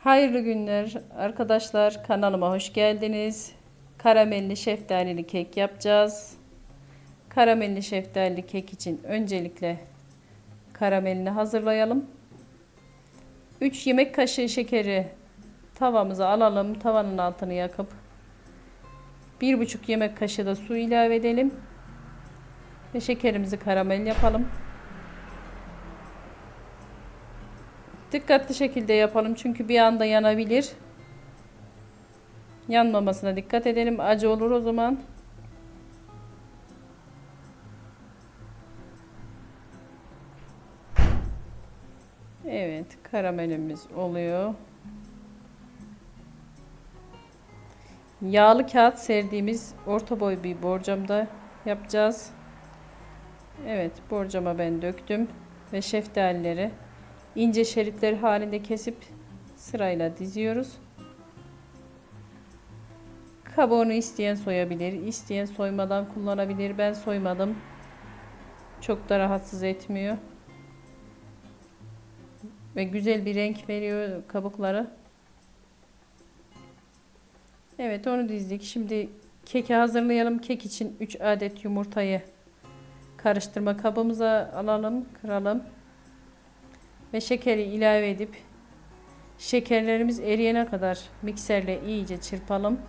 Hayırlı günler arkadaşlar. Kanalıma hoş geldiniz. Karamelli şeftalili kek yapacağız. Karamelli şeftalili kek için öncelikle karamelini hazırlayalım. 3 yemek kaşığı şekeri tavamıza alalım. Tavanın altını yakıp 1,5 yemek kaşığı da su ilave edelim. Ve şekerimizi karamel yapalım. Dikkatli şekilde yapalım çünkü bir anda yanabilir. Yanmamasına dikkat edelim. Acı olur o zaman. Evet, karamelimiz oluyor. Yağlı kağıt serdiğimiz orta boy bir borcamda yapacağız. Evet, borcama ben döktüm ve şeftalileri ince şeritler halinde kesip sırayla diziyoruz. Kabuğunu isteyen soyabilir, isteyen soymadan kullanabilir. Ben soymadım. Çok da rahatsız etmiyor. Ve güzel bir renk veriyor kabukları. Evet onu dizdik. Şimdi keki hazırlayalım. Kek için 3 adet yumurtayı karıştırma kabımıza alalım, kıralım ve şekeri ilave edip şekerlerimiz eriyene kadar mikserle iyice çırpalım.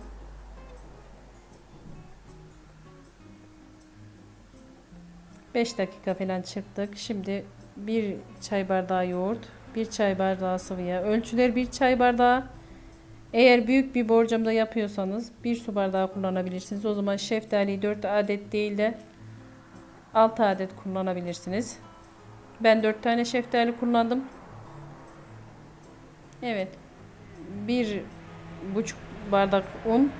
Beş dakika falan çırptık. Şimdi bir çay bardağı yoğurt, bir çay bardağı sıvı yağ. Ölçüler bir çay bardağı. Eğer büyük bir borcamda yapıyorsanız bir su bardağı kullanabilirsiniz. O zaman şeftaliyi 4 adet değil de 6 adet kullanabilirsiniz. Ben 4 tane şeftali kullandım. Evet. Bir buçuk bardak un.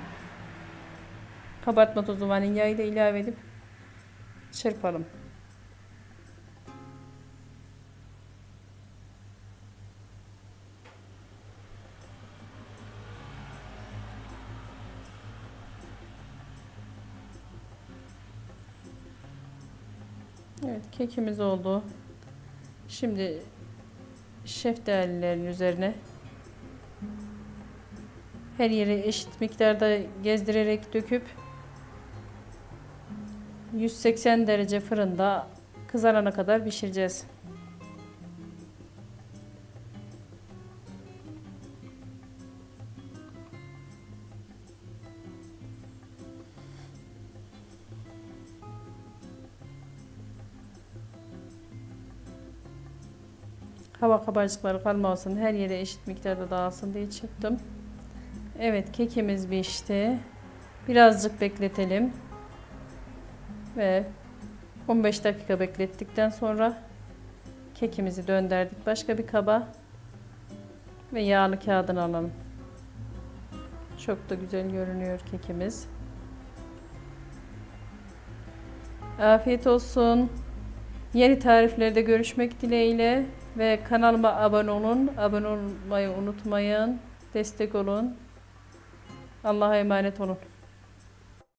Kabartma tozu vanilyayı da ilave edip çırpalım. Evet kekimiz oldu. Şimdi şeftalilerin üzerine her yeri eşit miktarda gezdirerek döküp 180 derece fırında kızarana kadar pişireceğiz. Hava kabarcıkları kalmasın, her yere eşit miktarda dağılsın diye çırptım. Evet, kekimiz pişti. Birazcık bekletelim. Ve 15 dakika beklettikten sonra kekimizi döndürdük başka bir kaba ve yağlı kağıdını alalım. Çok da güzel görünüyor kekimiz. Afiyet olsun. Yeni tariflerde görüşmek dileğiyle ve kanalıma abone olun. Abone olmayı unutmayın. Destek olun. Allah'a emanet olun.